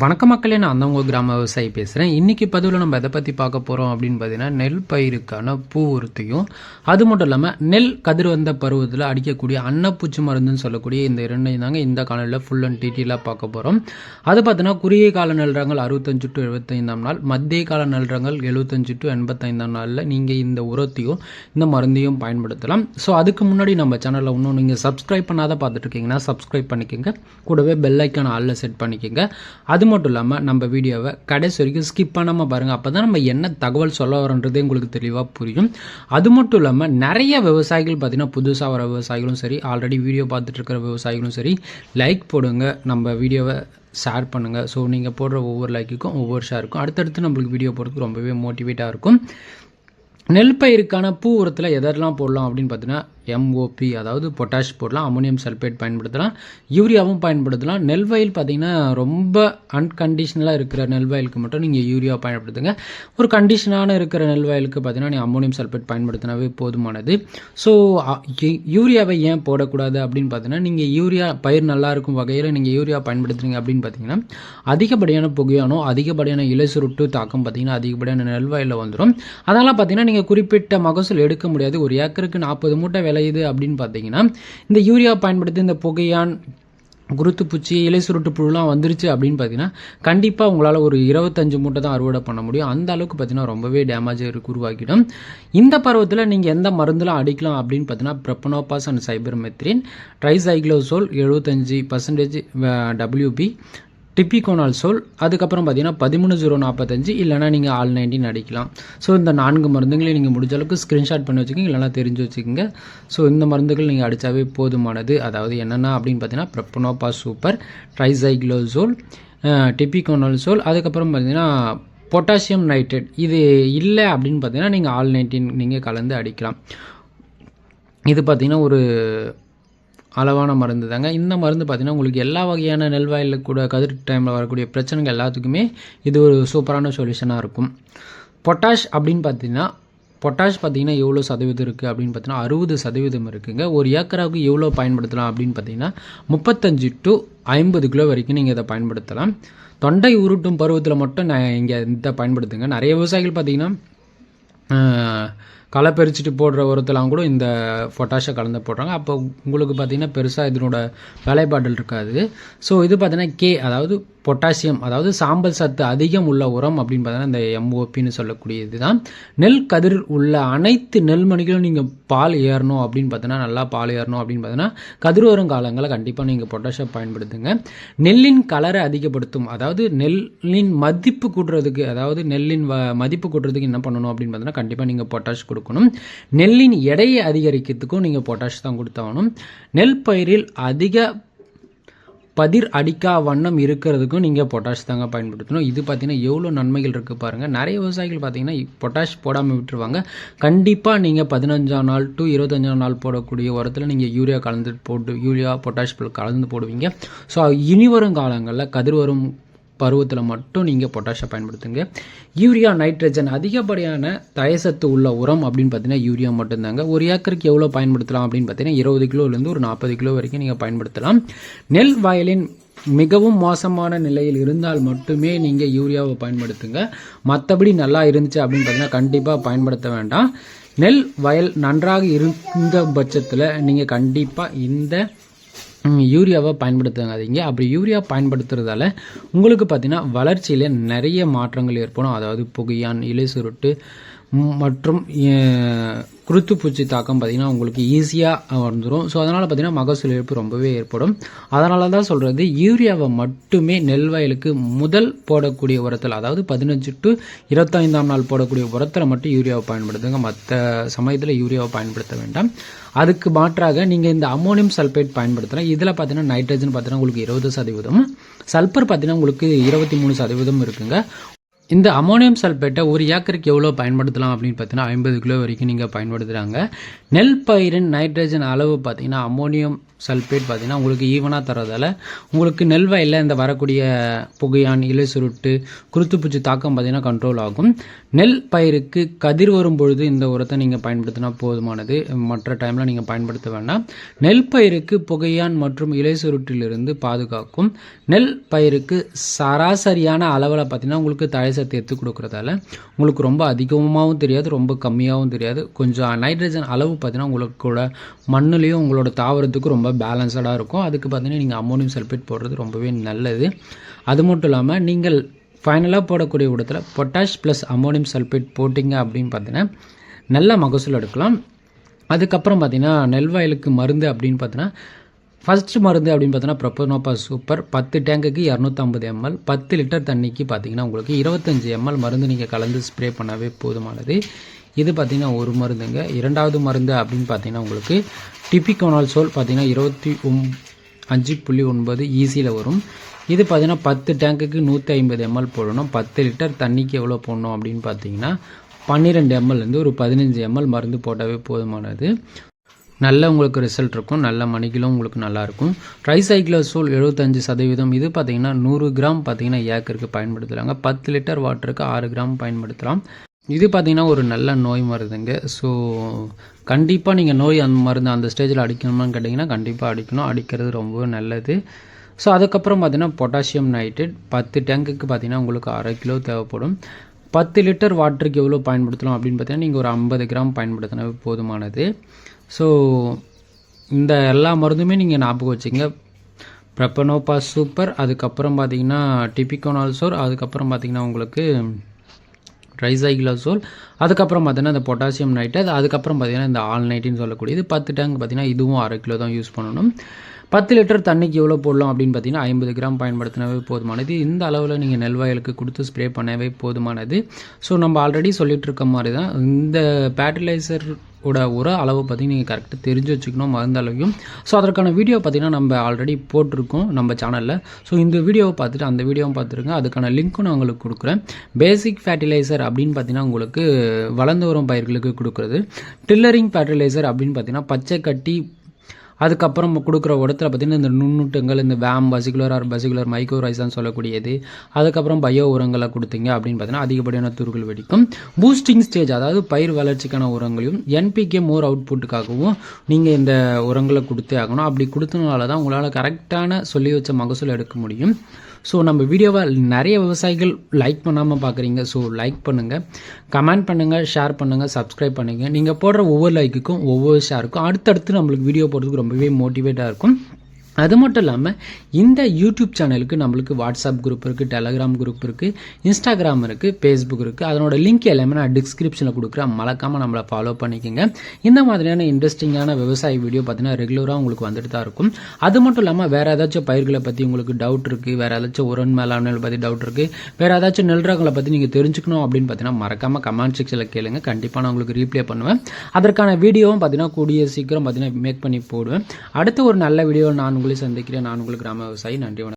வணக்க மக்களே நான் அந்தவங்க கிராம விவசாயி பேசுகிறேன் இன்றைக்கி பதிவில் நம்ம எதை பற்றி பார்க்க போகிறோம் அப்படின்னு பார்த்தீங்கன்னா நெல் பயிருக்கான பூ உறுத்தியும் அது மட்டும் இல்லாமல் நெல் கதிர் வந்த பருவத்தில் அடிக்கக்கூடிய அன்னப்பூச்சி மருந்துன்னு சொல்லக்கூடிய இந்த இரண்டையும் தாங்க இந்த காலையில் ஃபுல் அண்ட் டீட்டெயிலாக பார்க்க போகிறோம் அது பார்த்தீங்கன்னா குறுகிய கால நெல் அறுபத்தஞ்சு டு எழுபத்தைந்தாம் நாள் மத்திய கால நெல் எழுபத்தஞ்சு டு எண்பத்தைந்தாம் நாளில் நீங்கள் இந்த உரத்தையும் இந்த மருந்தையும் பயன்படுத்தலாம். ஸோ அதுக்கு முன்னாடி நம்ம சேனலில் இன்னும் நீங்கள் சப்ஸ்கிரைப் பண்ணாத பார்த்துட்டு இருக்கீங்கன்னா சப்ஸ்கிரைப் பண்ணிக்கோங்க. கூடவே பெல் ஐக்கான ஆளில் செட் பண்ணிக்கோங்க. அது அது மட்டும் இல்லாமல் நம்ம வீடியோவை கடைசி வரைக்கும் ஸ்கிப் பண்ணாமல் பாருங்கள் அப்போ தான் நம்ம என்ன தகவல் சொல்ல வரோன்றதே உங்களுக்கு தெளிவாக புரியும். அது மட்டும் இல்லாமல் நிறைய விவசாயிகள் பார்த்தீங்கன்னா புதுசாக வர விவசாயிகளும் சரி ஆல்ரெடி வீடியோ பார்த்துட்டு இருக்கிற விவசாயிகளும் சரி லைக் போடுங்க. நம்ம வீடியோவை ஷேர் பண்ணுங்கள் ஸோ நீங்கள் போடுற ஒவ்வொரு லைக்குக்கும் ஒவ்வொரு ஷேருக்கும் அடுத்தடுத்து நம்மளுக்கு வீடியோ போடுறதுக்கு ரொம்பவே மோட்டிவேட்டாக இருக்கும். நெல் பயிருக்கான பூ உரத்தில் எதெல்லாம் போடலாம் அப்படின்னு பார்த்தீங்கன்னா எம்ஓபி அதாவது பொட்டாஷ் போடலாம் அமோனியம் சல்பேட் பயன்படுத்தலாம். யூரியாவும் பயன்படுத்தலாம். நெல் வயல் பார்த்தீங்கன்னா ரொம்ப அன்கண்டிஷனலாக இருக்கிற நெல் வயலுக்கு மட்டும் நீங்கள் யூரியா பயன்படுத்துங்க. ஒரு கண்டிஷனான இருக்கிற நெல் வயலுக்கு பார்த்தீங்கன்னா நீங்கள் அமோனியம் சல்ஃபேட் பயன்படுத்தினாவே போதுமானது. ஸோ யூரியாவை ஏன் போடக்கூடாது அப்படின்னு பார்த்தீங்கன்னா நீங்கள் யூரியா பயிர் நல்லா இருக்கும் வகையில் நீங்கள் யூரியா பயன்படுத்துறீங்க அப்படின்னு பார்த்தீங்கன்னா அதிகப்படியான புகையானோ அதிகப்படியான இலைசுருட்டு தாக்கம் பார்த்தீங்கன்னா அதிகப்படியான நெல் வயலில் வந்துடும் அதனால் பார்த்தீங்கன்னா நீங்கள் குறிப்பிட்ட மகசூல் எடுக்க முடியாது. ஒரு ஏக்கருக்கு நாற்பது மூட்டை விளையுது அப்படின்னு பார்த்தீங்கன்னா இந்த யூரியா பயன்படுத்தி இந்த புகையான் குருத்து பூச்சி இலை சுருட்டு புழுலாம் வந்துருச்சு அப்படின்னு பார்த்தீங்கன்னா கண்டிப்பாக உங்களால் ஒரு இருபத்தஞ்சு மூட்டை தான் அறுவடை பண்ண முடியும். அந்த அளவுக்கு பார்த்தீங்கன்னா ரொம்பவே டேமேஜ் இருக்கு உருவாக்கிடும். இந்த பருவத்தில் நீங்கள் எந்த மருந்துலாம் அடிக்கலாம் அப்படின்னு பார்த்தீங்கன்னா profenofos and cypermethrin tricyclazole எழுபத்தஞ்சி பர்சன்டேஜ் டபிள்யூபி டிப்பிகோனால் சோல் அதுக்கப்புறம் பார்த்தீங்கன்னா பதிமூணு ஜீரோ நாற்பத்தஞ்சு இல்லைனா நீங்கள் ஆல் நைன்டீன் அடிக்கலாம். ஸோ இந்த நான்கு மருந்துகளையும் நீங்கள் முடிஞ்ச அளவுக்கு ஸ்க்ரீன்ஷாட் பண்ணி வச்சுக்கோங்க இல்லைனா தெரிஞ்சு வச்சுக்கோங்க. ஸோ இந்த மருந்துகள் நீங்கள் அடித்தாவே போதுமானது. அதாவது என்னென்ன அப்படின்னு பார்த்தீங்கன்னா ப்ரெப்பனோபா சூப்பர் ட்ரைசைக்ளோசோல் டிப்பிகோனால் சோல் அதுக்கப்புறம் பார்த்தீங்கன்னா பொட்டாசியம் நைட்ரேட் இது இல்லை அப்படின்னு பார்த்தீங்கன்னா நீங்கள் ஆல் நைன்டீன் நீங்கள் கலந்து அடிக்கலாம். இது பார்த்தீங்கன்னா ஒரு அளவான மருந்து தாங்க. இந்த மருந்து பார்த்திங்கன்னா உங்களுக்கு எல்லா வகையான நெல்வாயில் கூட கதிர் டைமில் வரக்கூடிய பிரச்சனைகள் எல்லாத்துக்குமே இது ஒரு சூப்பரான சொல்யூஷனாக இருக்கும். பொட்டாஷ் அப்படின்னு பார்த்தீங்கன்னா பொட்டாஷ் பார்த்தீங்கன்னா எவ்வளோ சதவீதம் இருக்குது அப்படின்னு பார்த்தீங்கன்னா அறுபது சதவீதம் இருக்குங்க. ஒரு ஏக்கராவுக்கு எவ்வளோ பயன்படுத்தலாம் அப்படின்னு பார்த்தீங்கன்னா முப்பத்தஞ்சு டு ஐம்பது கிலோ வரைக்கும் நீங்கள் இதை பயன்படுத்தலாம். தொண்டை உருட்டும் பருவத்தில் மட்டும் நான் இங்கே இதை பயன்படுத்துங்க. நிறைய விவசாயிகள் பார்த்திங்கன்னா களை பறிச்சுட்டு போடுற உரத்தெல்லாம் கூட இந்த பொட்டாஷை கலந்து போடுறாங்க. அப்போ உங்களுக்கு பார்த்தீங்கன்னா பெருசாக இதனோட வேலைப்பாடல் இருக்காது. ஸோ இது பார்த்தீங்கன்னா கே அதாவது பொட்டாசியம் அதாவது சாம்பல் சத்து அதிகம் உள்ள உரம் அப்படின்னு பார்த்தீங்கன்னா இந்த எம்ஓபின்னு சொல்லக்கூடியது தான் நெல் கதிர் உள்ள அனைத்து நெல்மணிகளும் நீங்கள் பால் ஏறணும் அப்படின்னு பார்த்தீங்கன்னா நல்லா பால் ஏறணும் அப்படின்னு பார்த்தீங்கன்னா கதிர் வரும் காலங்களில் கண்டிப்பாக நீங்கள் பொட்டாசியம் பயன்படுத்துங்க. நெல்லின் கலரை அதிகப்படுத்தும் அதாவது நெல்லின் மதிப்பு கூட்டுறதுக்கு அதாவது நெல்லின் மதிப்பு கூட்டுறதுக்கு என்ன பண்ணணும் அப்படின்னு பார்த்தீங்கன்னா கண்டிப்பாக நீங்கள் பொட்டாஷ் கொடுக்கணும். நெல்லின் எடையை அதிகரிக்கிறதுக்கும் நீங்கள் பொட்டாஷ் தான் கொடுத்தாகணும். நெல் பயிரில் அதிக பதிர் அடிக்கா வண்ணம் இருக்கிறதுக்கும் நீங்கள் பொட்டாஷ் தாங்க பயன்படுத்தணும். இது பார்த்தீங்கன்னா எவ்வளோ நன்மைகள் இருக்குது பாருங்கள் நிறைய விவசாயிகள் பார்த்தீங்கன்னா பொட்டாஷ் போடாமல் விட்டுருவாங்க. கண்டிப்பாக நீங்கள் பதினஞ்சாம் நாள் டு இருபத்தஞ்சாம் நாள் போடக்கூடிய உரத்தில் நீங்கள் யூரியா கலந்து போட்டு யூரியா பொட்டாஷ் கலந்து போடுவீங்க. ஸோ இனி வரும் காலங்களில் கதிர் வரும் பருவத்தில் மட்டும் நீங்கள் பொட்டாஷை பயன்படுத்துங்க. யூரியா நைட்ரஜன் அதிகப்படியான தயசத்து உள்ள உரம் அப்படின்னு பார்த்தீங்கன்னா யூரியா மட்டும்தாங்க. ஒரு ஏக்கருக்கு எவ்வளோ பயன்படுத்தலாம் அப்படின்னு பார்த்தீங்கன்னா இருபது கிலோலேருந்து ஒரு நாற்பது கிலோ வரைக்கும் நீங்கள் பயன்படுத்தலாம். நெல் வயலின் மிகவும் மோசமான நிலையில் இருந்தால் மட்டுமே நீங்கள் யூரியாவை பயன்படுத்துங்க. மற்றபடி நல்லா இருந்துச்சு அப்படின்னு பார்த்தீங்கன்னா கண்டிப்பாக பயன்படுத்த வேண்டாம். நெல் வயல் நன்றாக இருந்த பட்சத்தில் நீங்கள் கண்டிப்பாக இந்த யூரியாவை பயன்படுத்தாதீங்க அப்படி யூரியா பயன்படுத்துறதால உங்களுக்கு பார்த்தீங்கன்னா வளர்ச்சியில் நிறைய மாற்றங்கள் ஏற்படும். அதாவது புகையான் இலை சுருட்டு மற்றும் குருத்து பூச்சி தாக்கம் பார்த்திங்கன்னா உங்களுக்கு ஈஸியாக வந்துடும் ஸோ அதனால் பார்த்திங்கன்னா மகசூல் இழப்பு ரொம்பவே ஏற்படும். அதனால தான் சொல்கிறது யூரியாவை மட்டுமே நெல் வயலுக்கு முதல் போடக்கூடிய உரத்தில் அதாவது பதினஞ்சு டு இருபத்தைந்தாம் நாள் போடக்கூடிய உரத்தில் மட்டும் யூரியாவை பயன்படுத்துங்க. மற்ற சமயத்தில் யூரியாவை பயன்படுத்த வேண்டாம். அதுக்கு மாற்றாக நீங்கள் இந்த அமோனியம் சல்பேட் பயன்படுத்தலாம் இதில் பார்த்தீங்கன்னா நைட்ரஜன் பார்த்தீங்கன்னா உங்களுக்கு இருபது சதவீதம் சல்பர் பார்த்தீங்கன்னா உங்களுக்கு இருபத்தி மூணு சதவீதம் இருக்குங்க. இந்த அமோனியம் சல்பேட்டை ஒரு ஏக்கருக்கு எவ்வளோ பயன்படுத்தலாம் அப்படின்னு பார்த்தீங்கன்னா ஐம்பது கிலோ வரைக்கும் நீங்கள் பயன்படுத்துகிறாங்க நெல் பயிரின் நைட்ரஜன் அளவு பார்த்தீங்கன்னா அமோனியம் சல்பேட் பார்த்திங்கன்னா உங்களுக்கு ஈவனாக தரதால உங்களுக்கு நெல் வயலில் இந்த வரக்கூடிய புகையான் இலை சுருட்டு குருத்துப்பூச்சி தாக்கம் பார்த்தீங்கன்னா கண்ட்ரோல் ஆகும். நெல் பயிருக்கு கதிர் வரும் பொழுது இந்த உரத்தை நீங்கள் பயன்படுத்தினா போதுமானது. மற்ற டைமில் நீங்கள் பயன்படுத்த வேண்டாம். நெல் பயிருக்கு புகையான் மற்றும் இலை சுருட்டிலிருந்து பாதுகாக்கும். நெல் பயிருக்கு சராசரியான அளவில் பார்த்தீங்கன்னா உங்களுக்கு தழை சத்து எடுத்து கொடுக்குறதால உங்களுக்கு ரொம்ப அதிகமாகவும் தெரியாது ரொம்ப கம்மியாகவும் தெரியாது. கொஞ்சம் நைட்ரஜன் அளவு பார்த்தீங்கன்னா கூட மண்ணுலேயும் உங்களோட தாவரத்துக்கு ரொம்ப ரொம்ப பேலன்ஸ்டாக இருக்கும். அதுக்கு பார்த்தீங்கன்னா நீங்கள் அம்மோனியம் சல்ஃபேட் போடுறது ரொம்பவே நல்லது. அது மட்டும் இல்லாமல் நீங்கள் ஃபைனலாக போடக்கூடிய இடத்துல பொட்டாஷ் ப்ளஸ் அம்மோனியம் சல்ஃபேட் போட்டிங்க அப்படின்னு பார்த்தீங்கன்னா நல்ல மகசூல் எடுக்கலாம். அதுக்கப்புறம் பார்த்தீங்கன்னா நெல் வயலுக்கு மருந்து அப்படின்னு பார்த்தீங்கன்னா ஃபஸ்ட்டு மருந்து அப்படின்னு பார்த்தீங்கன்னா ப்ரொப்பனோப்பா சூப்பர் பத்து டேங்குக்கு இரநூத்தம்பது எம்எல் பத்து லிட்டர் தண்ணிக்கு பார்த்தீங்கன்னா உங்களுக்கு இருபத்தஞ்சி எம்எல் மருந்து நீங்கள் கலந்து ஸ்ப்ரே பண்ணவே போதுமானது. இது பார்த்தீங்கன்னா ஒரு மருந்துங்க. இரண்டாவது மருந்து அப்படின்னு பார்த்தீங்கன்னா உங்களுக்கு டிபிகோனால் சோல் பார்த்தீங்கன்னா இருபத்தி ஒம் அஞ்சு புள்ளி ஒன்பது ஈஸியில் வரும். இது பார்த்தீங்கன்னா பத்து டேங்குக்கு நூற்றி ஐம்பது எம்எல் போடணும். பத்து லிட்டர் தண்ணிக்கு எவ்வளோ போடணும் அப்படின்னு பார்த்தீங்கன்னா பன்னிரெண்டு எம்எல்லேருந்து ஒரு பதினஞ்சு எம்எல் மருந்து போட்டாவே போதுமானது. நல்ல உங்களுக்கு ரிசல்ட் இருக்கும். நல்ல மணிக்கிலும் உங்களுக்கு நல்லாயிருக்கும் ட்ரைசைக்ளோசோல் எழுபத்தஞ்சு சதவீதம். இது பார்த்தீங்கன்னா நூறு கிராம் பார்த்தீங்கன்னா ஏக்கருக்கு பயன்படுத்துகிறாங்க பத்து லிட்டர் வாட்டருக்கு ஆறு கிராம் பயன்படுத்தலாம். இது பார்த்திங்கன்னா ஒரு நல்ல நோய் மருந்துங்க. ஸோ கண்டிப்பாக நீங்கள் நோய் அந்த மருந்து அந்த ஸ்டேஜில் அடிக்கணுமான்னு கேட்டிங்கன்னா கண்டிப்பாக அடிக்கணும். அடிக்கிறது ரொம்பவே நல்லது. ஸோ அதுக்கப்புறம் பார்த்தீங்கன்னா பொட்டாசியம் நைட்ரேட் பத்து டேங்குக்கு பார்த்தீங்கன்னா உங்களுக்கு அரை கிலோ தேவைப்படும். பத்து லிட்டர் வாட்டருக்கு எவ்வளோ பயன்படுத்தலாம் அப்படின்னு பார்த்தீங்கன்னா நீங்கள் ஒரு ஐம்பது கிராம் பயன்படுத்தினா போதுமானது. ஸோ இந்த எல்லா மருந்துமே நீங்கள் ஞாபகம் வச்சுங்க. ப்ரெப்பனோபா சூப்பர் அதுக்கப்புறம் பார்த்தீங்கன்னா டிபிகோனால்சோர் அதுக்கப்புறம் பார்த்தீங்கன்னா உங்களுக்கு ட்ரைசைக்ளோசோல் அதுக்கப்புறம் பார்த்தீங்கன்னா இந்த பொட்டாசியம் நைட்ரேட் அதுக்கப்புறம் பார்த்தீங்கன்னா இந்த ஆல் நைட்டின்னு சொல்லக்கூடியது. பத்து டேங்க் பார்த்தீங்கன்னா இதுவும் அரை கிலோ தான் யூஸ் பண்ணணும். பத்து லிட்டர் தண்ணிக்கு எவ்வளோ போடலாம் அப்படின்னு பார்த்தீங்கன்னா ஐம்பது கிராம் பயன்படுத்தினவே போதுமானது. இந்த அளவில் நீங்கள் நெல்வாயலுக்கு கொடுத்து ஸ்ப்ரே பண்ணவே போதுமானது. ஸோ நம்ம ஆல்ரெடி சொல்லிட்டு இருக்க மாதிரி தான். இந்த ஃபேர்டிலைசர் ஓட உர அளவு பற்றி நீங்கள் கரெக்டாக தெரிஞ்சு வச்சுக்கணும் மருந்து அளவையும். ஸோ அதற்கான வீடியோ பார்த்தீங்கன்னா நம்ம ஆல்ரெடி போட்டிருக்கோம் நம்ம சேனலில் ஸோ இந்த வீடியோவை பார்த்துட்டு அந்த வீடியோவும் பார்த்துருங்க. அதுக்கான லிங்க்கும் நான் உங்களுக்கு கொடுக்குறேன். பேசிக் ஃபேர்டிலைசர் அப்படின்னு பார்த்தீங்கன்னா உங்களுக்கு வளர்ந்து வரும் பயிர்களுக்கு கொடுக்குறது. டில்லரிங் ஃபேர்டிலைசர் அப்படின்னு பார்த்தீங்கன்னா பச்சை கட்டி அதுக்கப்புறம் கொடுக்குற இடத்துல பார்த்திங்கன்னா இந்த நுண்ணுட்டங்கள் இந்த வேம் பசிகுலர் ஆர் பசிகுலர் மைக்ரோரைசான்னு சொல்லக்கூடியது. அதுக்கப்புறம் பயோ உரங்களை கொடுத்தீங்க அப்படின்னு பார்த்தீங்கன்னா அதிகப்படியான துருக்கள் வெடிக்கும். பூஸ்டிங் ஸ்டேஜ் அதாவது பயிர் வளர்ச்சிக்கான உரங்களையும் என்பிகே மோர் அவுட்புட்டுக்காகவும் நீங்கள் இந்த உரங்களை கொடுத்தே ஆகணும். அப்படி கொடுத்தனால தான் உங்களால் கரெக்டான சொல்லி வச்ச மகசூல் எடுக்க முடியும். ஸோ நம்ம வீடியோவை நிறைய விவசாயிகள் லைக் பண்ணாமல் பார்க்குறீங்க ஸோ லைக் பண்ணுங்கள் கமெண்ட் பண்ணுங்கள் ஷேர் பண்ணுங்கள் சப்ஸ்கிரைப் பண்ணுங்கள் நீங்கள் போடுற ஒவ்வொரு லைக்குக்கும் ஒவ்வொரு ஷேருக்கும் அடுத்தடுத்து நம்மளுக்கு வீடியோ போடுறதுக்கு ரொம்பவே மோட்டிவேட்டாக இருக்கும். அது மட்டும் இல்லாமல் இந்த யூடியூப் சேனலுக்கு நம்மளுக்கு வாட்ஸ்அப் குரூப் இருக்குது டெலகிராம் குரூப் இருக்குது இன்ஸ்டாகிராம் இருக்குது ஃபேஸ்புக் இருக்குது அதனோட லிங்க் எல்லாமே நான் டிஸ்கிரிப்ஷனில் கொடுக்குறேன். மறக்காமல் நம்மளை ஃபாலோ பண்ணிக்கோங்க. இந்த மாதிரியான இன்ட்ரெஸ்டிங்கான விவசாய வீடியோ பார்த்தீங்கன்னா ரெகுலராக உங்களுக்கு வந்துட்டு தான் இருக்கும். அது மட்டும் இல்லாமல் வேறு ஏதாச்சும் பயிர்களை பற்றி உங்களுக்கு டவுட் இருக்குது வேறு ஏதாச்சும் உரன் மேலாண்மைகளை பற்றி டவுட் இருக்குது வேறு ஏதாச்சும் நெல் ரகங்களை பற்றி நீங்கள் தெரிஞ்சுக்கணும் அப்படின்னு பார்த்தீங்கன்னா மறக்காமல் கமெண்ட் செக்ஷனில் கேளுங்க. கண்டிப்பாக நான் உங்களுக்கு ரீப்ளே பண்ணுவேன். அதற்கான வீடியோவும் பார்த்தீங்கன்னா கூடிய சீக்கிரம் பார்த்தீங்கன்னா மேக் பண்ணி போடுவேன். அடுத்த ஒரு நல்ல வீடியோ நான் உங்களை சந்திக்கிறேன். நான் உங்களுக்கு கிராம விவசாயி. நன்றி வணக்கம்.